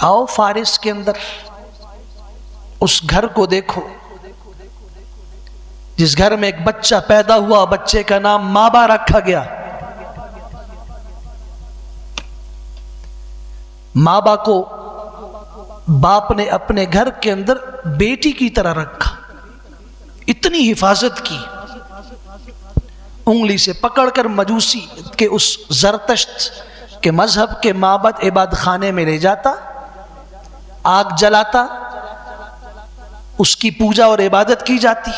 आओ फारिस के अंदर, उस घर को देखो, जिस घर में एक बच्चा पैदा हुआ, बच्चे का नाम माबा रखा गया। माबा को बाप ने अपने घर के अंदर बेटी की तरह रखा, इतनी हिफाजत की, उंगली से पकड़कर मजूसी के उस जरतश्त के मज़हब के माबद इबाद खाने में ले जाता आग जलाता उसकी पूजा और इबादत की जाती।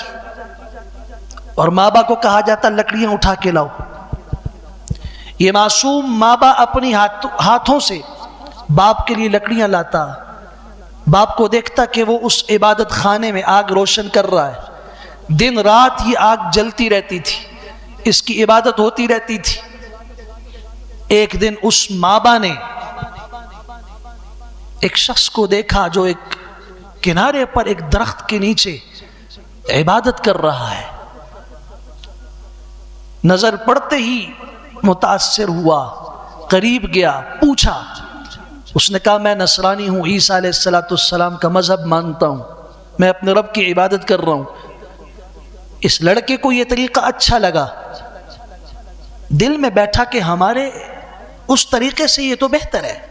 और माबा को कहा जाता लकड़ियाँ उठा के लाओ। ये मासूम माबा अपनी हाथ, हाथों से बाप के लिए लकड़ियाँ लाता। बाप को देखता कि वो उस इबादत खाने में आग रोशन कर रहा है। दिन रात ये आग जलती रहती थी इसकी इबादत होती रहती थी। एक दिन उस माबा ने एक शख्स को देखा जो एक किनारे पर एक दरख्त के नीचे इबादत कर रहा है। नज़र पड़ते ही मुतासर हुआ, करीब गया, पूछा, उसने कहा, मैं नसरानी हूँ, ईसा सलाम का मज़हब मानता हूँ। मैं अपने रब की इबादत कर रहा हूँ। इस लड़के को यह तरीका अच्छा लगा। दिल में बैठा कि हमारे उस तरीके से ये तो बेहतर है।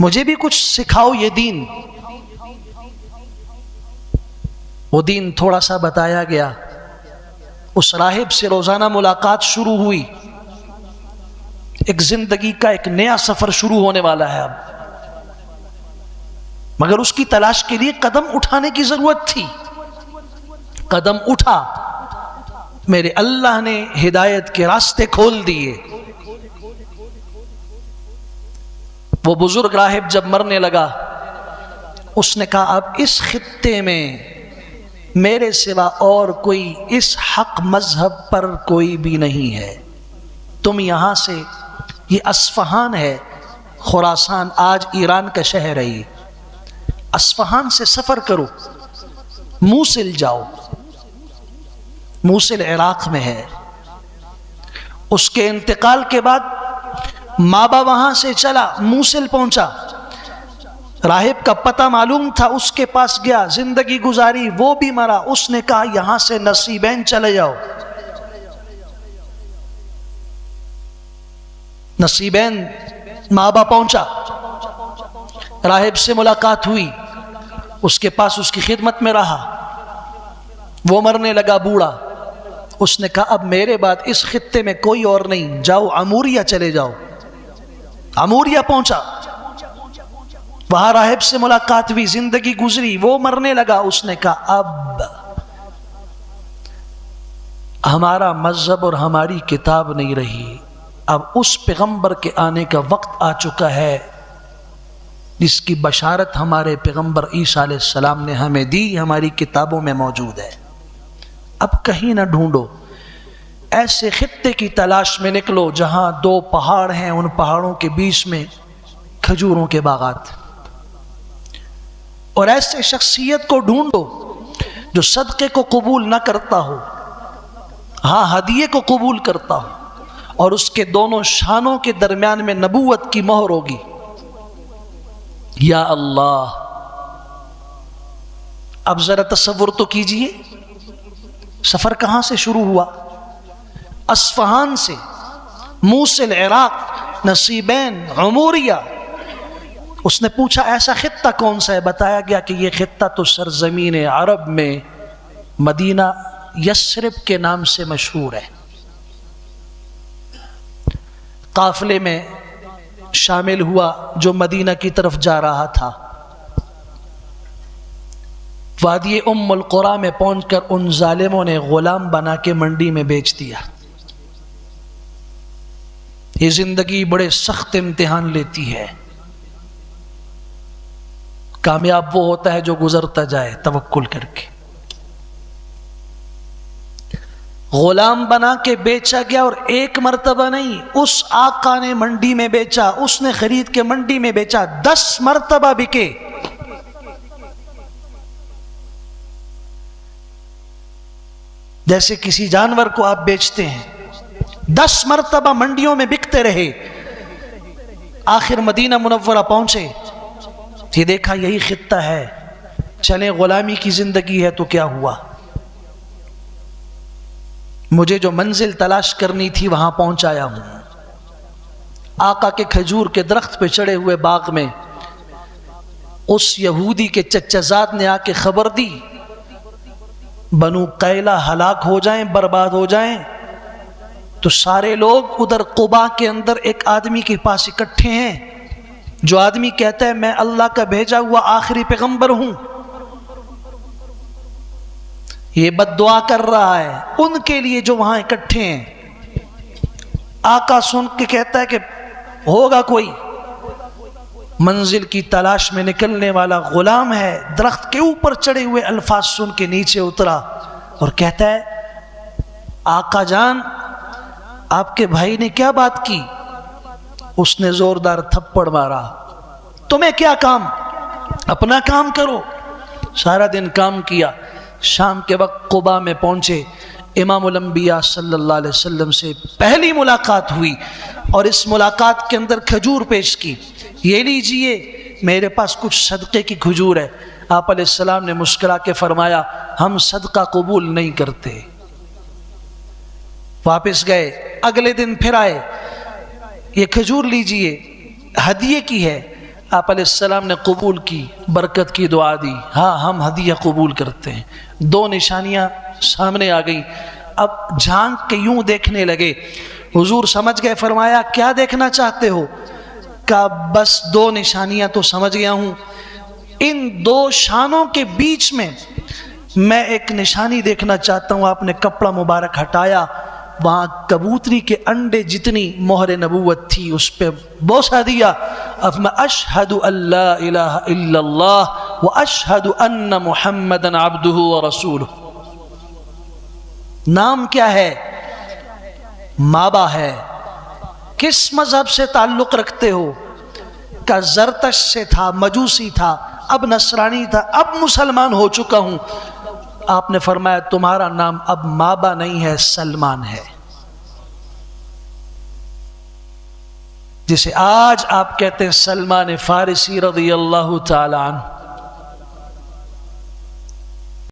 मुझे भी कुछ सिखाओ ये दीन। वो दीन थोड़ा सा बताया गया। उस राहिब से रोज़ाना मुलाकात शुरू हुई। एक ज़िंदगी का एक नया सफ़र शुरू होने वाला है अब। मगर उसकी तलाश के लिए कदम उठाने की ज़रूरत थी। कदम उठा। मेरे अल्लाह ने हिदायत के रास्ते खोल दिए। वो बुज़ुर्ग राहिब जब मरने लगा, उसने कहा, अब इस खत्ते में मेरे सिवा और कोई इस हक मज़हब पर कोई भी नहीं है। तुम यहाँ से, ये असफहान है। खुरासान आज ईरान का शहर है ये। असफहान से सफ़र करो। मूसिल जाओ। मूसिल इराक में है। उसके इंतकाल के बाद माबा वहाँ से चला मूसिल पहुँचा। राहिब का पता मालूम था, उसके पास गया, ज़िंदगी गुजारी, वो भी मरा। उसने कहा, यहाँ से नसीबैन चले जाओ। नसीबैन माबा पहुँचा। राहिब से मुलाकात हुई। उसके पास उसकी खिदमत में रहा। वो मरने लगा बूढ़ा। उसने कहा, अब मेरे बाद इस खत्ते में कोई और नहीं। जाओ, अमूरिया चले जाओ। अमूरिया पहुँचा। वहाँ राहिब से मुलाकात हुई, ज़िंदगी गुजरी, वो मरने लगा, उसने कहा, अब हमारा मज़हब और हमारी किताब नहीं रही। अब उस पैगंबर के आने का वक्त आ चुका है, जिसकी बशारत हमारे पैगंबर ईसा सलाम ने हमें दी, हमारी किताबों में मौजूद है। अब कहीं ना ढूंढो ऐसे खत्ते की तलाश में निकलो जहाँ दो पहाड़ हैं, उन पहाड़ों के बीच में खजूरों के बागात और ऐसे शख्सियत को ढूंढो जो सदक़े को कबूल ना करता हो हाँ हदिये को कबूल करता हो, और उसके दोनों शानों के दरमियान में नबूवत की मोहर होगी। या अल्लाह, अब जरा तस्वुर तो कीजिए। सफ़र कहाँ से शुरू हुआ? असफहान से। मूसिल इराक, नसीबैन अमूरिया उसने पूछा, ऐसा खत्ता कौन सा है? बताया गया कि यह खत्ता तो सरजमीन अरब में मदीना यसरब के नाम से मशहूर है। काफले में शामिल हुआ जो मदीना की तरफ़ जा रहा था। वादी उम्मुलकुरा में पहुंचकर उन जालिमों ने गुलाम बना के मंडी में बेच दिया। ये ज़िंदगी बड़े सख्त इम्तिहान लेती है। कामयाब वो होता है जो गुजरता जाए तवक्कुल करके। गुलाम बना के बेचा गया और एक मरतबा नहीं, उस आका ने मंडी में बेचा, उसने खरीद के मंडी में बेचा, दस मरतबा बिके। जैसे किसी जानवर को आप बेचते हैं दस मरतबा मंडियों में बिकते रहे। आखिर मदीना मुनवरा पहुँचे। ये देखा यही खत्ता है। चले, गुलामी की ज़िंदगी है तो क्या हुआ? मुझे जो मंजिल तलाश करनी थी वहाँ पहुँचाया हूँ। आका के खजूर के दरख्त पे चढ़े हुए बाग में उस यहूदी के चच्चाजाद ने आके खबर दी, बनु कैला हलाक हो जाएँ, बर्बाद हो जाएँ तो सारे लोग उधर कुबा के अंदर एक आदमी के पास इकट्ठे हैं। जो आदमी कहता है, मैं अल्लाह का भेजा हुआ आखिरी पैगंबर हूँ। ये बदुआ कर रहा है, उनके लिए जो वहाँ इकट्ठे हैं। आका सुन के कहता है कि होगा कोई। मंजिल की तलाश में निकलने वाला गुलाम है, दरख्त के ऊपर चढ़े हुए अल्फाज सुन के नीचे उतरा और कहता है, आका जान आपके भाई ने क्या बात की? उसने जोरदार थप्पड़ मारा। तुम्हें क्या काम? अपना काम करो। सारा दिन काम किया। शाम के वक्त कुबा में पहुँचे। इमामबिया अलैहि वसल्लम से पहली मुलाकात हुई और इस मुलाकात के अंदर खजूर पेश की। ये लीजिए, मेरे पास कुछ सदक़े की खजूर है। आप सलाम ने मुस्करा के फरमाया, हम सदका कबूल नहीं करते। वापस गए। अगले दिन फिर आए। ये खजूर लीजिए, हदिये की है। आप सलाम ने कबूल की, बरकत की दुआ दी। हाँ हम हदिया कबूल करते हैं। दो निशानियाँ सामने आ गई। अब झाँक के यूँ देखने लगे। हुजूर समझ गए, फरमाया, क्या देखना चाहते हो? का, बस दो निशानियाँ तो समझ गया हूँ। इन दो शानों के बीच में मैं एक निशानी देखना चाहता हूँ। आपने कपड़ा मुबारक हटाया वहाँ कबूतरी के अंडे जितनी मोहर नबूवत थी, उस पर बोसा दिया। अब मैं अशहद व अशहद अन्न मोहम्मद रसूल नाम क्या है? माबा है। किस मज़हब से ताल्लुक रखते हो? का जरतश से था, मजूसी था, अब नसरानी था, अब मुसलमान हो चुका हूँ। आपने फरमाया, तुम्हारा नाम अब माबा नहीं है, सलमान है। जिसे आज आप कहते हैं सलमान फारसी रज़ी अल्लाह तआला